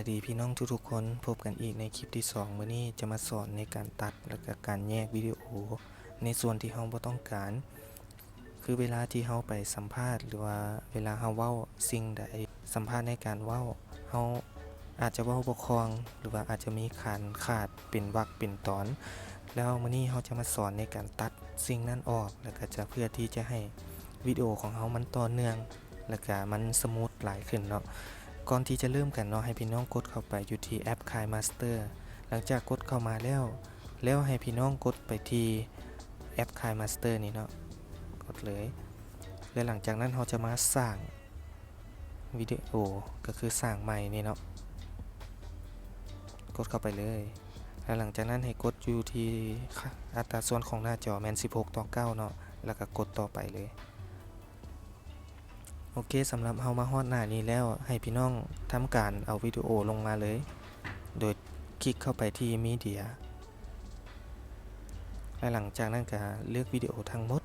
ายดีพี่น้องทุกๆคน พบกันอีกในคลิปที่ 2 มื้อนี้จะมาสอนในการตัดและก็การแยกวิดีโอ ในส่วนที่เราบ่ต้องการ คือเวลาที่เราไปสัมภาษณ์ หรือว่าเวลาเราเว้าสิ่งใดสัมภาษณ์ในการเว้าเราอาจจะเว้าบ่คล่อง หรือว่าอาจจะมีขานขาดเป็นวรรคเป็นตอน แล้วมื้อนี้เราจะมาสอนในการตัดสิ่งนั้นออก แล้วก็จะเพื่อที่จะให้วิดีโอของเรามันต่อเนื่อง แล้วก็มันสมูทหลายขึ้นเนาะ ก่อนที่จะเริ่มกันเนาะให้พี่น้องกดเข้าไปอยู่ที่แอป Kai Master หลังจากกดเข้ามาแล้ว แล้วให้พี่น้องกดไปที่แอป Kai Master นี่เนาะกดเลย แล้วหลังจากนั้นเราจะมาสร้างวิดีโอก็คือสร้างใหม่นี่เนาะกดเข้าไปเลยแล้วหลังจากนั้นให้กดอยู่ที่อัตราส่วนของหน้าจอแมน16 ต่อ 9 เนาะแล้วก็กดต่อไปเลย โอเคสำหรับเฮามาฮอดหน้านี้แล้วให้พี่น้องทำการเอาวิดีโอลงมาเลย โดยคลิกเข้าไปที่มีเดียและหลังจากนั้นก็เลือกวิดีโอทั้งหมด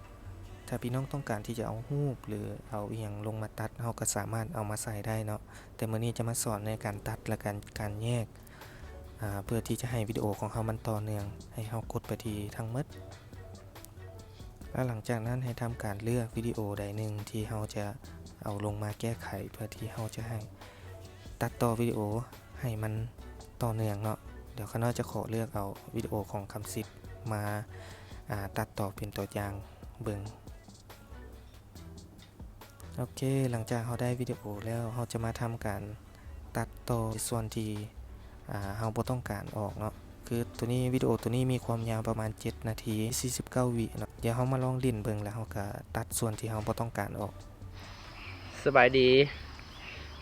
ถ้าพี่น้องต้องการที่จะเอารูปหรือเอาเอียงลงมาตัดเฮาก็สามารถเอามาใส่ได้เนาะแต่มื้อนี้จะมาสอนในการตัดและการการแยกเพื่อที่จะให้วิดีโอของเฮามันต่อเนื่อง ให้เฮากดไปที่ทั้งหมดและหลังจากนั้นให้ทำการเลือกวิดีโอใดหนึ่งที่เฮาจะ เอาลงมาแก้ไขเพื่อที่เราจะให้ตัดต่อวิดีโอให้มันต่อเนื่องเนาะเดี๋ยวข้านอกจะขอเลือกเอาวิดีโอของคำสิทธิ์มาาตัดต่อเป็นตัวอย่างเบิงโอเค หลังจากเราได้วิดีโอแล้วเราจะมาทำการตัดต่อส่วนที่เราบ่ต้องการออกเนาะคือตัวนี้วิดีโอตัวนี้มีความยาวประมาณ 7 นาที 49 วิเนาะเดี๋ยวเรามาลองลิ้นเบิงแล้วเราก็ตัดส่วนที่เราบ่ต้องการออก สบายดี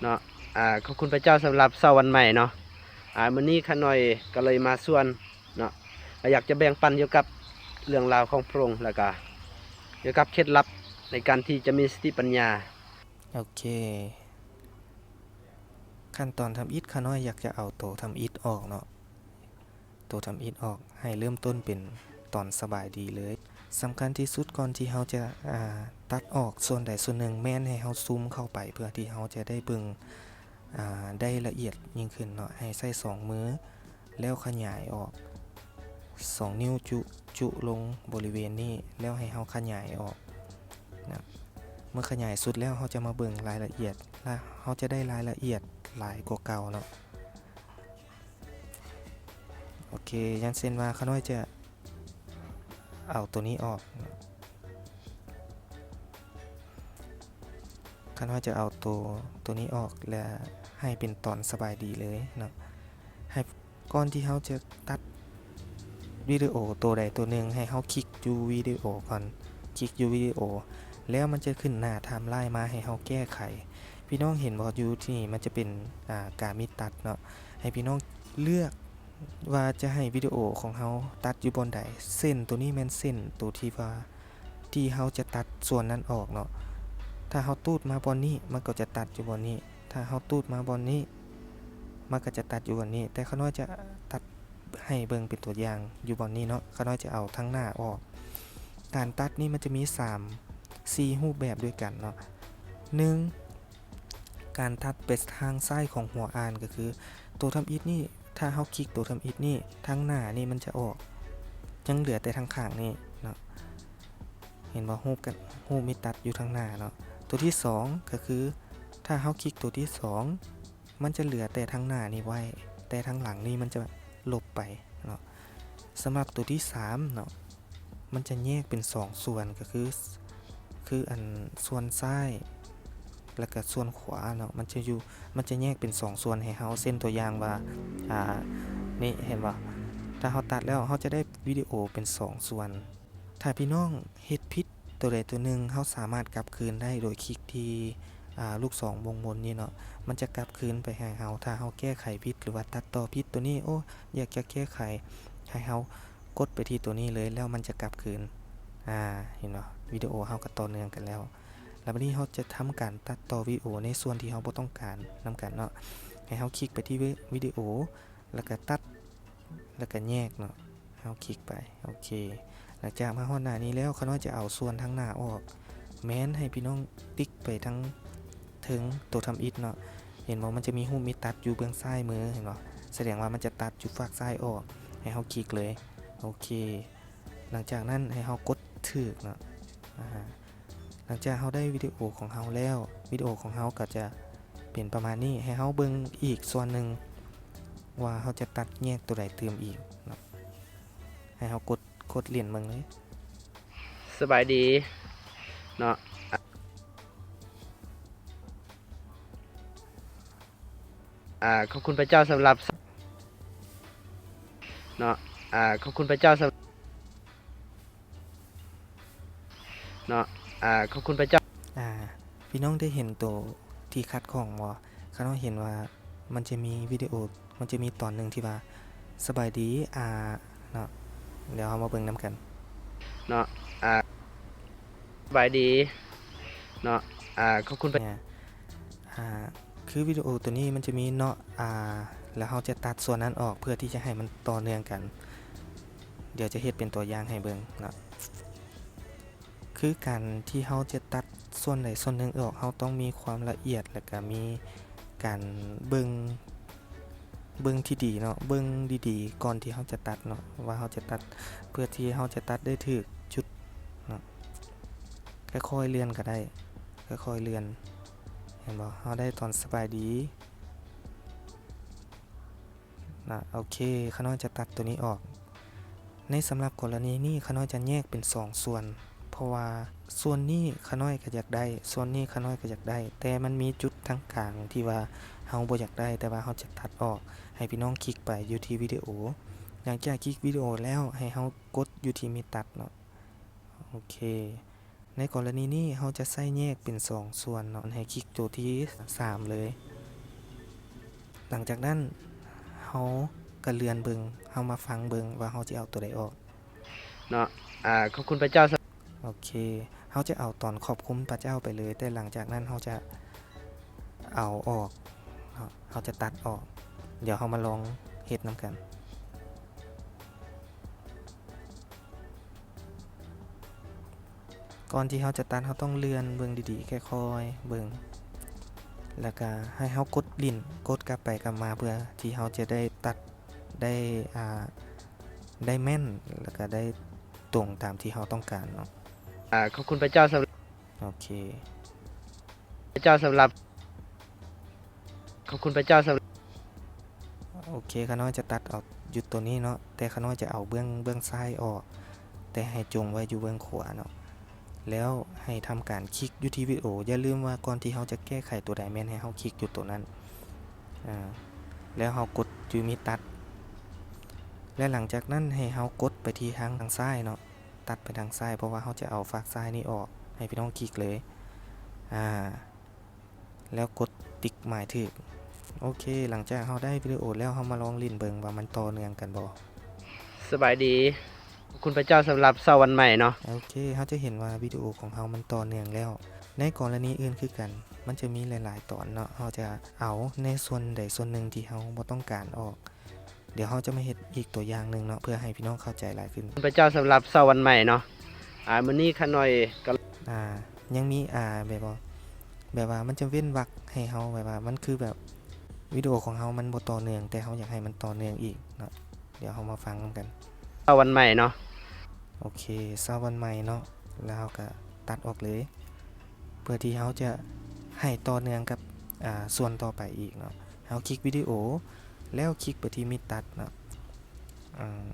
เนาะอ่าขอบคุณพระเจ้าสำหรับเสาวันใหม่เนาะอ่ามื้อนี้ข้าน้อยก็เลยมาส่วนเนาะอยากจะแบ่งปันเกี่ยวกับเรื่องราวของพระองค์แล้วก็เกี่ยวกับเคล็ดลับในการที่จะมีสติปัญญาโอเค ขั้นตอนทำอิฐข้าน้อยอยากจะเอาโตทำอิฐออกเนาะโตทำอิฐออกให้เริ่มต้นเป็นตอนสบายดีเลยสำคัญที่สุดก่อนที่เราจะอ่า ตัดออกส่วนใดส่วนหนึ่งแม่นให้เราซูมเข้าไป เพื่อที่เราจะได้เบิ่งได้ละเอียดยิ่งขึ้นเนาะให้ใส่สองมือแล้วขยายออกสองนิ้วจุจุลงบริเวณนี้แล้วให้เราขยายออกนะเมื่อขยายสุดแล้วเขาจะมาเบิ่งรายละเอียดและเขาจะได้รายละเอียดหลายกว่าเก่าเนาะโอเคยันเซนว่าเขาน้อยจะเอาตัวนี้ออก เขาน้อยจะเอาตัวตัวนี้ออกและให้เป็นตอนสบายดีเลยเนาะให้ก่อนที่เขาจะตัดวิดีโอตัวใดตัวหนึ่งให้เขาคลิกดูวิดีโอก่อนคลิกดูวิดีโอแล้วมันจะขึ้นหน้าไทม์ไลน์มาให้เราแก้ไข พี่น้องเห็นบอยูที่นี่มันจะเป็นการมิตัดเนาะให้พี่น้องเลือกว่าจะให้วิดีโอของเราตัดอยู่บนใดเส้นตัวนี้แม่นเส้นตัวที่ว่าที่เราจะตัดส่วนนั้นออกเนาะ ถ้าเราตูดมาบนนี้มันก็จะตัดอยู่บนนี้ ถ้าเราตูดมาบนนี้ มันก็จะตัดอยู่บนนี้ แต่เขาน้อยจะตัดให้เบิ่งเป็นตัวอย่างอยู่บนนี้เนาะเขาน้อยจะเอาทั้งหน้าออก การตัดนี่มันจะมี 3 4รูปแบบด้วยกันเนาะหนึ่งการทัดไปทางซ้ายของหัวอ่านก็คือ ตัวทำอิฐนี่ถ้าเฮาคลิกตัวทำอิฐนี่ทางหน้านี่มันจะออกยังเหลือแต่ทางข้างนี่เนาะเห็นว่ารูปกันรูปมีตัดอยู่ทางหน้าเนาะ ตัวที่ 2 ก็คือ ถ้าเฮาคลิกตัวที่ 2 มันจะเหลือแต่ทางหน้านี่ไว้ แต่ทางหลังนี่มันจะลบไปเนาะสำหรับตัวที่3เนาะมันจะแยกเป็น 2 ส่วนก็คือ คืออันส่วนซ้ายแล้วก็ส่วนขวาเนาะมันจะอยู่มันจะแยกเป็น 2 ส่วนให้เฮาเส้นตัวอย่างว่าอ่านี่เห็นบ่ถ้าเฮาตัดแล้วเฮาจะได้วิดีโอเป็น 2 ส่วน ถ้าพี่น้องเฮ็ดผิด ตัวใดตัวหนึ่งเฮาสามารถกลับคืนได้โดยคลิกที่ลูกศรวงบนนี่เนาะมันจะกลับคืนไปให้เฮาถ้าเฮาแก้ไขผิดหรือว่าตัดต่อผิดตัวนี้โอ้อยากจะแก้ไขให้เฮากดไปที่ตัวนี้เลยแล้วมันจะกลับคืนอ่าเห็นเนาะวิดีโอเฮาก็ต่อเนื่องกันแล้ว แล้ววันนี้เฮาจะทำการตัดต่อวิดีโอในส่วนที่เฮาต้องการนำกันเนาะให้เฮาคลิกไปที่วิดีโอ แล้วก็ตัดแล้วก็แยกเนาะเฮาคลิกไปโอเค หลังจากมาฮอดหน้านี้แล้วเขาน้อยจะเอาส่วนทั้งหน้าออก แม้นให้พี่น้องติ๊กไปทั้งถึงตัวทำอิฐเนาะเห็นบ่มันจะมีรูปมีตัดอยู่เบื้องซ้ายมือเห็นบ่แสดงว่ามันจะตัดอยู่ฝั่งซ้ายออก ให้เฮาคลิกเลยโอเค หลังจากนั้นให้เฮากดถึกเนาะหลังจากเฮาได้วิดีโอของเฮาแล้ววิดีโอของเฮาก็จะเป็นประมาณนี้ให้เฮาเบิ่งอีกส่วนหนึ่งว่าเฮาจะตัดแยกตัวใดเติมอีกให้เฮากด กดเหรียญเบิ่งเลย สบายดีเนาะอะอ่าขอบคุณพระเจ้าสำหรับเนาะอ่าขอบคุณพระเจ้าสำเนาะอ่าขอบคุณพระเจ้าอ่าพี่น้องได้เห็นตัวที่คัดของบ่เขาน้องเห็นว่ามันจะมีวิดีโอมันจะมีตอนหนึ่งที่ว่าสบายดีอ่าเนาะ เดี๋ยวเรามาเบิ่งน้ำกัน เนาะอ่าสบายดี เนาะอ่าขอบคุณพระเนี่ยอ่าคือวิดีโอตัวนี้มันจะมีเนาะอ่าแล้วเราจะตัดส่วนนั้นออกเพื่อที่จะให้มันต่อเนื่องกัน เดี๋ยวจะเฮ็ดเป็นตัวอย่างให้เบิ่งเนาะคือการที่เราจะตัดส่วนใดส่วนหนึ่งออกเราต้องมีความละเอียดแล้วก็มีการเบิ่ง เบิ่งที่ดีเนาะเบิ่งดีๆ ก่อนที่เราจะตัดเนาะว่าเราจะตัดเพื่อที่เราจะตัดได้ถูกจุดเนาะค่อยๆเลื่อนก็ได้ค่อยๆเลื่อนเห็นบ่เราได้ตอนสบายดีนะโอเคขาน้อยจะตัดตัวนี้ออก ในสำหรับกรณีนี้ขาน้อยจะแยกเป็น2ส่วน เพราะว่าส่วนนี้ขาน้อยก็อยากได้ ส่วนนี้ขาน้อยก็อยากได้ แต่มันมีจุดทั้งกลางที่ว่าเฮาบ่อยากได้แต่ว่าเฮาจะตัดออก ให้พี่น้องคลิกไปอยู่ที่วิดีโอหลังจากคลิกวิดีโอแล้วให้เฮากดอยู่ที่มีตัดเนาะโอเค ในกรณีนี้เราจะใส่แยกเป็น 2 ส่วนเนาะให้คลิกตัวที่ 3 เลย หลังจากนั้นเราก็เลือนเบิงเรามาฟังเบิงว่าเราจะเอาตัวใดออกเนาะอ่าขอบคุณพระเจ้าสำโอเคเราจะเอาตอนขอบคุณพระเจ้าไปเลย แต่หลังจากนั้นเราจะเอาออก เนาะเราจะตัดออก เดี๋ยวเรามาลองเฮ็ดน้ำกันก่อนที่เราจะตัดเราต้องเลื่อนเบิ่งดีๆ ค่อยๆ เบิ่งแล้วก็ให้เรากดลิ้นกดกลับไปกลับมาเพื่อที่เราจะได้ตัดได้อ่าได้แม่นแล้วก็ได้ตรงตามที่เราต้องการเนาะอ่าขอบคุณพระเจ้าสำหรับโอเค พระเจ้าสำหรับ ขอบคุณพระเจ้าสำหรับโอเคขาน้อยจะตัดออกหยุดตัวนี้เนาะแต่ขาน้อยจะเอาเบื้องเบื้องซ้ายออก แต่ให้จงไว้อยู่เบื้องขวาเนาะแล้วให้ทำการคลิกอยู่ที่วิดีโออย่าลืมว่าก่อนที่เราจะแก้ไขตัวใดแม่นให้เราคลิกอยู่ตัวนั้นอ่าแล้วเรากดอยู่มีตัด และหลังจากนั้นให้เรากดไปที่ทางทางซ้ายเนาะตัดไปทางซ้ายเพราะว่าเราจะเอาฝากซ้ายนี้ออกให้พี่น้องคลิกเลยอ่า แล้วกดติ๊กหมายถึกโอเค หลังจากเราได้วิดีโอแล้วเรามาลองลิ้นเบิงว่ามันต่อเนื่องกันบ่สบายดีขอบคุณพระเจ้าสำหรับเสาร์วันใหม่เนาะโอเคเราจะเห็นว่าวิดีโอของเรามันต่อเนื่องแล้ว ในกรณีอื่นคือกัน มันจะมีหลาย ๆ ตอนเนาะเราจะเอาในส่วนใดส่วนหนึ่งที่เราบ่ต้องการออก เดี๋ยวเราจะมาเฮ็ดอีกตัวอย่างหนึ่งเนาะเพื่อให้พี่น้องเข้าใจหลายขึ้นขอบคุณพระเจ้าสำหรับเสาร์วันใหม่เนาะอ่ามื้อนี้ขาน้อยก็อ่ายังมีอ่าแบบว่า แบบว่ามันจะเว้นวรรคให้เราแบบว่ามันคือแบบวิดีโอของเรามันบ่ต่อเนื่อง แต่เราอยากให้มันต่อเนื่องอีกเนาะเดี๋ยวเรามาฟังกันเสาร์วันใหม่เนาะโอเคเศร้าวันใหม่เนาะแล้วเราก็ตัดออกเลย เพื่อที่เขาจะให้ต่อเนื่องกับอ่าส่วนต่อไปอีกเนาะเขาคลิกวิดีโอ แล้วคลิกไปที่มิดตัดเนาะอ่า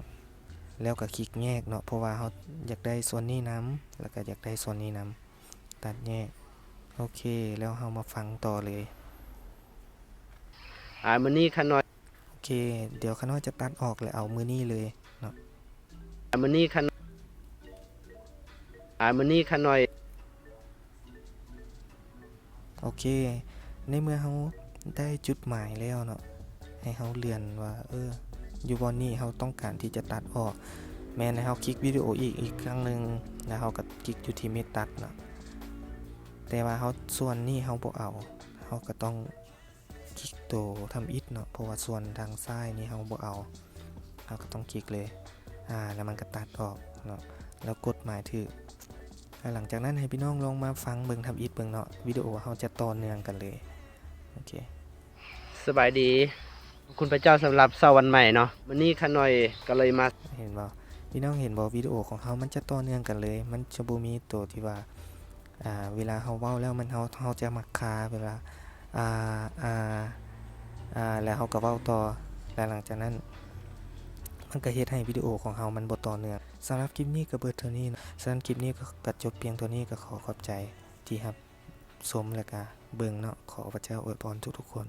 แล้วก็คลิกแยกเนาะเพราะว่าเขาอยากได้ส่วนนี้นํแล้วก็อยากได้ส่วนนี้นํตัดแยก โอเค แล้วเรามาฟังต่อเลยอ่ามื้อนี้ขาน้อยโอเค เดี๋ยวข้าน้อยจะตัดออกแล้วเอามือนี้เลยอ่ามื้อนี้ขาอ่ามื้อนี้ขาน้อยโอเค ในเมื่อเขาได้จุดหมายแล้วเนาะให้เขาเลือนว่า เอออยู่บอนนี้เขาต้องการที่จะตัดออก แม้นให้เขาคลิกวิดีโออีกอีกครั้งหนึ่งแล้วเขาก็คลิกอยู่ที่เมตัดเนาะ แต่ว่าเขาส่วนนี้เขาบ่เอาเขาก็ต้องคลิกตัวทำอิดเนาะเพราะว่าส่วนทางซ้ายนี่เขาบ่เอาเขาก็ต้องคลิกเลยอ่าแล้วมันก็ตัดออกเนาะแล้วกดหมายถือแล้วหลังจากนั้นให้พี่น้องลองมาฟังเบิ่งทำอิดเบิ่งเนาะวิดีโอเขาจะต่อเนื่องกันเลยโอเคสบายดีขอบคุณพระเจ้าสำหรับเสาร์วันใหม่เนาะวันนี้ขาน้อยก็เลยมาเห็นบ่พี่น้องเห็นบ่วิดีโอของเขามันจะต่อเนื่องกันเลย มันจะบ่มีตัวที่ว่าอ่า เวลาเขาเว้าแล้วมันเขาเขาจะมักคาเวลาอ่าอ่าอ่าแล้วเขาก็เว้าต่อแล้วหลังจากนั้น มันก็เฮ็ดให้วิดีโอของเขามันบ่ต่อเนื่องสำหรับคลิปนี้ก็เบิดเท่านี้นะสำหรับคลิปนี้ก็กจบเพียงเท่านี้ก็ขอขอบใจที่ครับสมและก็เบิ่งเนาะขอพระเจ้าอวยพรทุกๆคน